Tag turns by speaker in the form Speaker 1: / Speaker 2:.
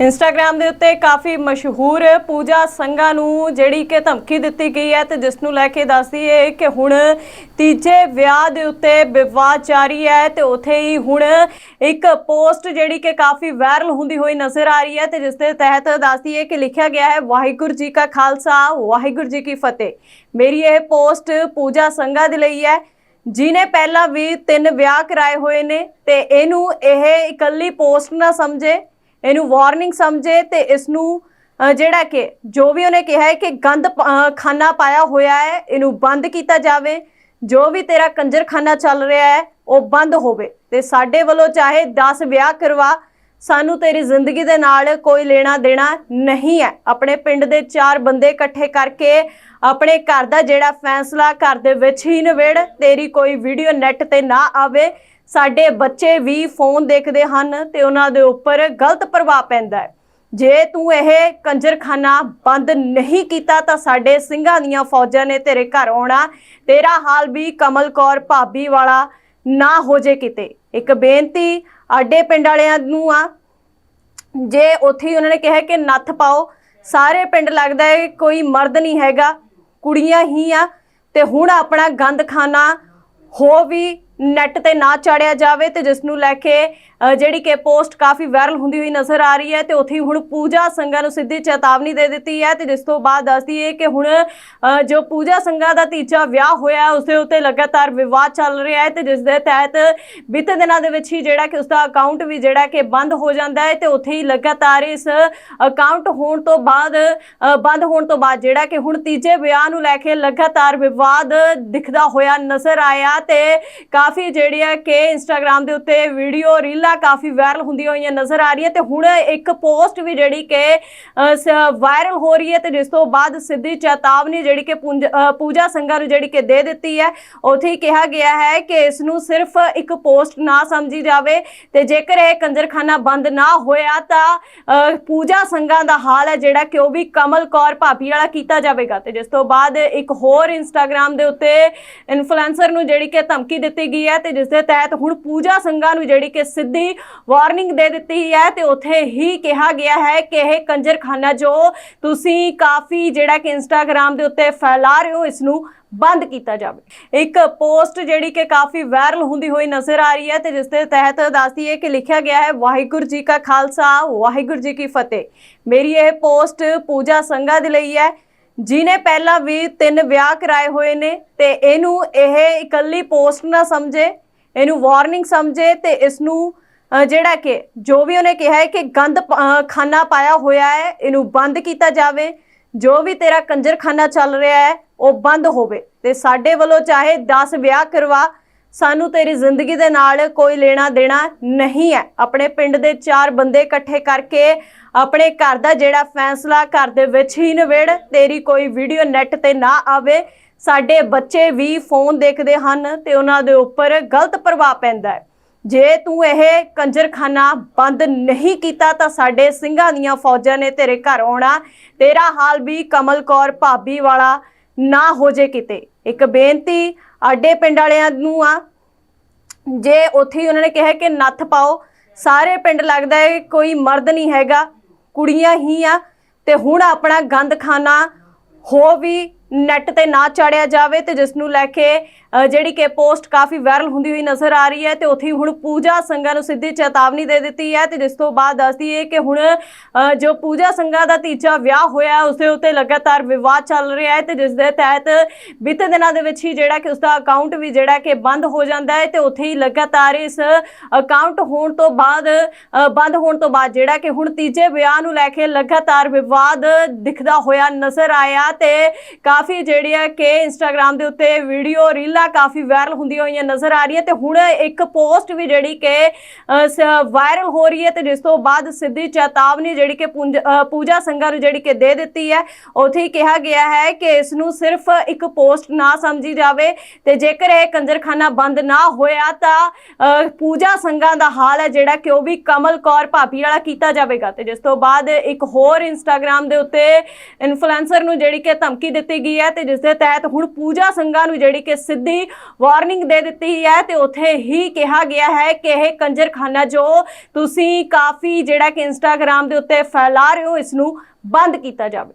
Speaker 1: Instagram ਦੇ ਉੱਤੇ ਕਾਫੀ ਮਸ਼ਹੂਰ ਪੂਜਾ ਸੰਘਾ ਨੂੰ ਜਿਹੜੀ ਕਿ ਧਮਕੀ ਦਿੱਤੀ ਗਈ ਹੈ ਤੇ ਜਿਸ ਨੂੰ ਲੈ ਕੇ ਦੱਸਦੀ ਹੈ ਕਿ ਹੁਣ ਤੀਜੇ ਵਿਆਹ ਦੇ ਉੱਤੇ ਵਿਵਾਦ ਜਾਰੀ ਹੈ ਤੇ ਉਥੇ ਹੀ ਹੁਣ ਇੱਕ ਪੋਸਟ ਜਿਹੜੀ ਕਿ ਕਾਫੀ ਵਾਇਰਲ ਹੁੰਦੀ ਹੋਈ ਨਜ਼ਰ ਆ ਰਹੀ ਹੈ ਤੇ ਜਿਸ ਦੇ ਤਹਿਤ ਦੱਸਦੀ ਹੈ ਕਿ ਲਿਖਿਆ ਗਿਆ ਹੈ, ਵਾਹਿਗੁਰੂ ਜੀ ਕਾ ਖਾਲਸਾ, ਵਾਹਿਗੁਰੂ ਜੀ ਕੀ ਫਤਿਹ। ਮੇਰੀ ਇਹ ਪੋਸਟ ਪੂਜਾ ਸੰਘਾ ਦੇ ਲਈ ਹੈ ਜਿਨੇ ਪਹਿਲਾਂ ਵੀ ਤਿੰਨ ਵਿਆਹ ਕਰਾਏ ਹੋਏ ਨੇ ਤੇ ਇਹਨੂੰ ਇਹ ਇਕੱਲੀ ਪੋਸਟ ਨਾ ਸਮਝੇ। ਇਹਨੂੰ ਵਾਰਨਿੰਗ ਸਮਝੇ ਤੇ ਇਸ ਨੂੰ ਜਿਹੜਾ ਕਿ, ਜੋ ਵੀ ਉਹਨੇ ਕਿਹਾ ਹੈ ਕਿ ਗੰਦ ਖਾਨਾ ਪਾਇਆ ਹੋਇਆ ਹੈ, ਇਹਨੂੰ ਬੰਦ ਕੀਤਾ ਜਾਵੇ। ਜੋ ਵੀ ਤੇਰਾ ਕੰਜਰਖਾਨਾ ਚੱਲ ਰਿਹਾ ਹੈ, ਉਹ ਬੰਦ ਹੋਵੇ। ਤੇ ਸਾਡੇ ਵੱਲੋਂ ਚਾਹੇ 10 ਵਿਆਹ ਕਰਵਾ, ਸਾਨੂੰ ਤੇਰੀ ਜ਼ਿੰਦਗੀ ਦੇ ਨਾਲ ਕੋਈ ਲੈਣਾ ਦੇਣਾ ਨਹੀਂ ਹੈ। ਆਪਣੇ ਪਿੰਡ ਦੇ ਚਾਰ ਬੰਦੇ ਇਕੱਠੇ ਕਰਕੇ, ਆਪਣੇ ਘਰ ਦਾ ਜਿਹੜਾ ਫੈਸਲਾ ਘਰ ਦੇ ਵਿੱਚ ਹੀ ਨਿਬੇੜ, ਤੇਰੀ ਕੋਈ ਵੀਡੀਓ ਨੈਟ ਤੇ ਨਾ ਆਵੇ। ਸਾਡੇ ਬੱਚੇ ਵੀ ਫੋਨ ਦੇਖਦੇ ਹਨ ਤੇ ਉਹਨਾਂ ਦੇ ਉੱਪਰ ਗਲਤ ਪ੍ਰਭਾਵ ਪੈਂਦਾ ਹੈ। ਜੇ ਤੂੰ ਇਹ ਕੰਜਰਖਾਨਾ ਬੰਦ ਨਹੀਂ ਕੀਤਾ ਤਾਂ ਸਾਡੇ ਸਿੰਘਾਂ ਦੀਆਂ ਫੌਜਾਂ ਨੇ ਤੇਰੇ ਘਰ ਆਉਣਾ। ਤੇਰਾ ਹਾਲ ਵੀ ਕਮਲ ਕੌਰ ਭਾਬੀ ਵਾਲਾ ਨਾ ਹੋ ਜੇ ਕਿਤੇ। ਇੱਕ ਬੇਨਤੀ ਆਡੇ ਪਿੰਡ ਵਾਲਿਆਂ ਨੂੰ ਆ। ਜੇ ਉੱਥੇ ਹੀ ਉਹਨਾਂ ਨੇ ਕਿਹਾ ਕਿ ਨੱਥ ਪਾਓ, ਸਾਰੇ ਪਿੰਡ ਲੱਗਦਾ ਹੈ ਕੋਈ ਮਰਦ ਨਹੀਂ ਹੈਗਾ, ਕੁੜੀਆਂ ਹੀ ਆ। ਤੇ ਹੁਣ ਆਪਣਾ ਗੰਦ ਖਾਨਾ ਹੋ ਵੀ ਨੈਟ ਤੇ ਨਾ ਚਾੜਿਆ ਜਾਵੇ ਤੇ ਜਿਸ ਨੂੰ ਲੈ ਕੇ ਜਿਹੜੀ ਕਿ ਪੋਸਟ ਕਾਫੀ ਵਾਇਰਲ ਹੁੰਦੀ ਹੋਈ ਨਜ਼ਰ ਆ ਰਹੀ ਹੈ ਤੇ ਉੱਥੇ ਹੀ ਹੁਣ ਪੂਜਾ ਸੰਘਾ ਨੂੰ ਸਿੱਧੀ ਚੇਤਾਵਨੀ ਦੇ ਦਿੱਤੀ ਹੈ ਤੇ ਜਿਸ ਤੋਂ ਬਾਅਦ ਦੱਸਦੀ ਹੈ ਕਿ ਹੁਣ ਜੋ ਪੂਜਾ ਸੰਘਾ ਦਾ ਤੀਜਾ ਵਿਆਹ ਹੋਇਆ ਹੈ, ਉਸ ਦੇ ਉੱਤੇ ਲਗਾਤਾਰ ਵਿਵਾਦ ਚੱਲ ਰਿਹਾ ਹੈ ਤੇ ਜਿਸ ਦੇ ਤਹਿਤ ਬੀਤੇ ਦਿਨਾਂ ਦੇ ਵਿੱਚ ਹੀ ਜਿਹੜਾ ਕਿ ਉਸ ਦਾ ਅਕਾਊਂਟ ਵੀ ਜਿਹੜਾ ਕਿ ਬੰਦ ਹੋ ਜਾਂਦਾ ਹੈ ਤੇ ਉੱਥੇ ਹੀ ਲਗਾਤਾਰ ਇਸ ਅਕਾਊਂਟ ਹੋਣ ਤੋਂ ਬਾਅਦ ਬੰਦ ਹੋਣ ਤੋਂ ਬਾਅਦ ਜਿਹੜਾ ਕਿ ਹੁਣ ਤੀਜੇ ਵਿਆਹ ਨੂੰ ਲੈ ਕੇ ਲਗਾਤਾਰ ਵਿਵਾਦ ਦਿਖਦਾ ਹੋਇਆ ਨਜ਼ਰ ਆਇਆ ਤੇ ਕਾਫੀ ਜਿਹੜੀ ਹੈ ਕਿ ਇੰਸਟਾਗ੍ਰam ਦੇ ਉੱਤੇ ਵੀਡੀਓ ਰੀਲ ਕਾਫੀ ਵਾਇਰਲ ਹੁੰਦੀਆਂ ਹੋਈਆਂ ਨਜ਼ਰ ਆ ਰਹੀਆਂ ਤੇ ਹੁਣ ਇੱਕ ਪੋਸਟ ਵੀ ਜਿਹੜੀ ਕਿ ਵਾਇਰਲ ਹੋ ਰਹੀ ਹੈ ਤੇ ਜਿਸ ਤੋਂ ਬਾਅਦ ਸਿੱਧੀ ਚੇਤਾਵਨੀ ਜਿਹੜੀ ਕਿ ਪੂਜਾ ਸੰਘਾ ਨੂੰ ਜਿਹੜੀ ਕਿ ਦੇ ਦਿੱਤੀ ਹੈ। ਉੱਥੇ ਹੀ ਕਿਹਾ ਗਿਆ ਹੈ ਕਿ ਇਸ ਨੂੰ ਸਿਰਫ ਇੱਕ ਪੋਸਟ ਨਾ ਸਮਝੀ ਜਾਵੇ ਤੇ ਜੇਕਰ ਇਹ ਕੰਜਰਖਾਨਾ ਬੰਦ ਨਾ ਹੋਇਆ ਤਾਂ ਅ, ਪੂਜਾ ਸੰਘਾ ਦਾ ਹਾਲ ਹੈ ਜਿਹੜਾ ਕਿ ਉਹ ਵੀ ਕਮਲ ਕੌਰ ਭਾਬੀ ਵਾਲਾ ਕੀਤਾ ਜਾਵੇਗਾ। ਤੇ ਜਿਸ ਤੋਂ ਬਾਅਦ ਇੱਕ ਹੋਰ ਇੰਸਟਾਗ੍ਰam ਦੇ ਉੱਤੇ ਇਨਫਲੂਐਂਸਰ ਨੂੰ ਜਿਹੜੀ ਕਿ ਧਮਕੀ ਦਿੱਤੀ ਗਈ ਹੈ ਤੇ ਜਿਸ ਦੇ ਤਹਿਤ ਹੁਣ ਪੂਜਾ ਸੰਘਾ ਨੂੰ ਜਿਹੜੀ ਕਿ ਸਿੱਧੀ ਵਾਰਨਿੰਗ ਦੇ ਦਿੱਤੀ ਹੈ ਤੇ ਉੱਥੇ ਹੀ ਕਿਹਾ ਗਿਆ ਹੈ ਕਿ ਇਹ ਕੰਜਰਖਾਨਾ ਜੋ ਤੁਸੀਂ ਕਾਫੀ ਜਿਹੜਾ ਕਿ ਇੰਸਟਾਗ੍ਰam ਦੇ ਉੱਤੇ ਫੈਲਾ ਰਹੇ ਹੋ, ਇਸ ਨੂੰ ਬੰਦ ਕੀਤਾ ਜਾਵੇ। ਇੱਕ ਪੋਸਟ ਜਿਹੜੀ ਕਿ ਕਾਫੀ ਵਾਇਰਲ ਹੁੰਦੀ ਹੋਈ ਨਜ਼ਰ ਆ ਰਹੀ ਹੈ ਤੇ ਜਿਸ ਦੇ ਤਹਿਤ ਦੱਸਦੀ ਹੈ ਕਿ ਲਿਖਿਆ ਗਿਆ ਹੈ, ਵਾਹਿਗੁਰੂ ਜੀ ਕਾ ਖਾਲਸਾ, ਵਾਹਿਗੁਰੂ ਜੀ ਕੀ ਫਤਿਹ। ਮੇਰੀ ਇਹ ਪੋਸਟ ਪੂਜਾ ਸੰਘਾ ਦੇ ਲਈ ਹੈ ਜਿਨੇ ਪਹਿਲਾਂ ਵੀ ਤਿੰਨ ਵਿਆਹ ਕਰਾਏ ਹੋਏ ਨੇ ਤੇ ਇਹਨੂੰ ਇਹ ਇਕੱਲੀ ਪੋਸਟ ਨਾ ਸਮਝੇ, ਇਹਨੂੰ ਵਾਰਨਿੰਗ ਸਮਝੇ ਤੇ ਇਸ ਨੂੰ ਜਿਹੜਾ ਕਿ ਜੋ ਵੀ ਉਹਨੇ ਕਿਹਾ ਹੈ ਕਿ ਗੰਦ ਖਾਨਾ ਪਾਇਆ ਹੋਇਆ ਹੈ, ਇਹਨੂੰ ਬੰਦ ਕੀਤਾ ਜਾਵੇ। ਜੋ ਵੀ ਤੇਰਾ ਕੰਜਰਖਾਨਾ ਚੱਲ ਰਿਹਾ ਹੈ, ਉਹ ਬੰਦ ਹੋਵੇ। ਤੇ ਸਾਡੇ ਵੱਲੋਂ ਚਾਹੇ 10 ਵਿਆਹ ਕਰਵਾ, ਸਾਨੂੰ ਤੇਰੀ ਜ਼ਿੰਦਗੀ ਦੇ ਨਾਲ ਕੋਈ ਲੈਣਾ ਦੇਣਾ ਨਹੀਂ ਹੈ। ਆਪਣੇ ਪਿੰਡ ਦੇ ਚਾਰ ਬੰਦੇ ਇਕੱਠੇ ਕਰਕੇ, ਆਪਣੇ ਘਰ ਦਾ ਜਿਹੜਾ ਫੈਸਲਾ ਘਰ ਦੇ ਵਿੱਚ ਹੀ ਨਿਬੇੜ, ਤੇਰੀ ਕੋਈ ਵੀਡੀਓ ਨੈਟ ਤੇ ਨਾ ਆਵੇ। ਸਾਡੇ ਬੱਚੇ ਵੀ ਫੋਨ ਦੇਖਦੇ ਹਨ ਤੇ ਉਹਨਾਂ ਦੇ ਉੱਪਰ ਗਲਤ ਪ੍ਰਭਾਵ ਪੈਂਦਾ ਹੈ। ਜੇ ਤੂੰ ਇਹ ਕੰਜਰਖਾਨਾ ਬੰਦ ਨਹੀਂ ਕੀਤਾ ਤਾਂ ਸਾਡੇ ਸਿੰਘਾਂ ਦੀਆਂ ਫੌਜਾਂ ਨੇ ਤੇਰੇ ਘਰ ਆਉਣਾ। ਤੇਰਾ ਹਾਲ ਵੀ ਕਮਲ ਕੌਰ ਭਾਬੀ ਵਾਲਾ ਨਾ ਹੋ ਜੇ ਕਿਤੇ। ਇੱਕ ਬੇਨਤੀ ਆਡੇ ਪਿੰਡ ਵਾਲਿਆਂ ਨੂੰ ਆ, ਜੇ ਉੱਥੇ ਉਹਨਾਂ ਨੇ ਕਿਹਾ ਕਿ ਨੱਥ ਪਾਓ, ਸਾਰੇ ਪਿੰਡ ਲੱਗਦਾ ਹੈ ਕੋਈ ਮਰਦ ਨਹੀਂ ਹੈਗਾ, ਕੁੜੀਆਂ ਹੀ ਆ, ਤੇ ਹੁਣ ਆਪਣਾ ਗੰਦ ਖਾਨਾ ਹੋ ਵੀ ਨੈਟ ਤੇ ਨਾ ਚਾੜਿਆ ਜਾਵੇ ਤੇ ਜਿਸ ਨੂੰ ਲੈ ਕੇ ਜਿਹੜੀ ਕਿ ਪੋਸਟ ਕਾਫੀ ਵਾਇਰਲ ਹੁੰਦੀ ਹੋਈ ਨਜ਼ਰ ਆ ਰਹੀ ਹੈ ਤੇ ਉੱਥੇ ਹੀ ਹੁਣ ਪੂਜਾ ਸੰਘਾ ਨੂੰ ਸਿੱਧੀ ਚੇਤਾਵਨੀ ਦੇ ਦਿੱਤੀ ਹੈ ਤੇ ਜਿਸ ਤੋਂ ਬਾਅਦ ਦੱਸਦੀ ਹੈ ਕਿ ਹੁਣ ਜੋ ਪੂਜਾ ਸੰਘਾ ਦਾ ਤੀਜਾ ਵਿਆਹ ਹੋਇਆ ਹੈ, ਉਸ ਦੇ ਉੱਤੇ ਲਗਾਤਾਰ ਵਿਵਾਦ ਚੱਲ ਰਿਹਾ ਹੈ ਤੇ ਜਿਸ ਦੇ ਤਹਿਤ ਬੀਤੇ ਦਿਨਾਂ ਦੇ ਵਿੱਚ ਹੀ ਜਿਹੜਾ ਕਿ ਉਸ ਦਾ ਅਕਾਊਂਟ ਵੀ ਜਿਹੜਾ ਕਿ ਬੰਦ ਹੋ ਜਾਂਦਾ ਹੈ ਤੇ ਉੱਥੇ ਹੀ ਲਗਾਤਾਰ ਇਸ ਅਕਾਊਂਟ ਹੋਣ ਤੋਂ ਬਾਅਦ ਬੰਦ ਹੋਣ ਤੋਂ ਬਾਅਦ ਜਿਹੜਾ ਕਿ ਹੁਣ ਤੀਜੇ ਵਿਆਹ ਨੂੰ ਲੈ ਕੇ ਲਗਾਤਾਰ ਵਿਵਾਦ ਦਿਖਦਾ ਹੋਇਆ ਨਜ਼ਰ ਆਇਆ ਤੇ ਕਾਫੀ ਜਿਹੜੀ ਹੈ ਕਿ ਇੰਸਟਾਗ੍ਰam ਦੇ ਉੱਤੇ ਵੀਡੀਓ ਰੀਲਾਂ ਕਾਫੀ ਵਾਇਰਲ ਹੁੰਦੀਆਂ ਹੋਈਆਂ ਨਜ਼ਰ ਆ ਰਹੀਆਂ ਤੇ ਹੁਣ ਇੱਕ ਪੋਸਟ ਵੀ ਜਿਹੜੀ ਕਿ ਵਾਇਰਲ ਹੋ ਰਹੀ ਹੈ ਤੇ ਜਿਸ ਤੋਂ ਬਾਅਦ ਸਿੱਧੀ ਚੇਤਾਵਨੀ ਜਿਹੜੀ ਕਿ ਪੂਜਾ ਸੰਘਾ ਨੂੰ ਜਿਹੜੀ ਕਿ ਦੇ ਦਿੱਤੀ ਹੈ। ਉੱਥੇ ਹੀ ਕਿਹਾ ਗਿਆ ਹੈ ਕਿ ਇਸ ਨੂੰ ਸਿਰਫ ਇੱਕ ਪੋਸਟ ਨਾ ਸਮਝੀ ਜਾਵੇ ਤੇ ਜੇਕਰ ਇਹ ਕੰਜਰਖਾਨਾ ਬੰਦ ਨਾ ਹੋਇਆ ਤਾਂ ਅ, ਪੂਜਾ ਸੰਘਾ ਦਾ ਹਾਲ ਹੈ ਜਿਹੜਾ ਕਿ ਉਹ ਵੀ ਕਮਲ ਕੌਰ ਭਾਬੀ ਵਾਲਾ ਕੀਤਾ ਜਾਵੇਗਾ। ਤੇ ਜਿਸ ਤੋਂ ਬਾਅਦ ਇੱਕ ਹੋਰ ਇੰਸਟਾਗ੍ਰam ਦੇ ਉੱਤੇ ਇਨਫਲੂਐਂਸਰ ਨੂੰ ਜਿਹੜੀ ਕਿ ਧਮਕੀ ਦਿੱਤੀ ਗਈ ਹੈ ਤੇ ਜਿਸ ਦੇ ਤਹਿਤ ਹੁਣ ਪੂਜਾ ਸੰਘਾ ਨੂੰ ਜਿਹੜੀ ਕਿ ਸਿੱਧੀ ਦੀ ਵਾਰਨਿੰਗ ਦੇ ਦਿੱਤੀ ਹੈ ਤੇ ਉੱਥੇ ਹੀ ਕਿਹਾ ਗਿਆ ਹੈ ਕਿ ਇਹ ਕੰਜਰਖਾਨਾ ਜੋ ਤੁਸੀਂ ਕਾਫੀ ਜਿਹੜਾ ਕਿ ਇੰਸਟਾਗ੍ਰam ਦੇ ਉੱਤੇ ਫੈਲਾ ਰਹੇ ਹੋ, ਇਸ ਨੂੰ ਬੰਦ ਕੀਤਾ ਜਾਵੇ।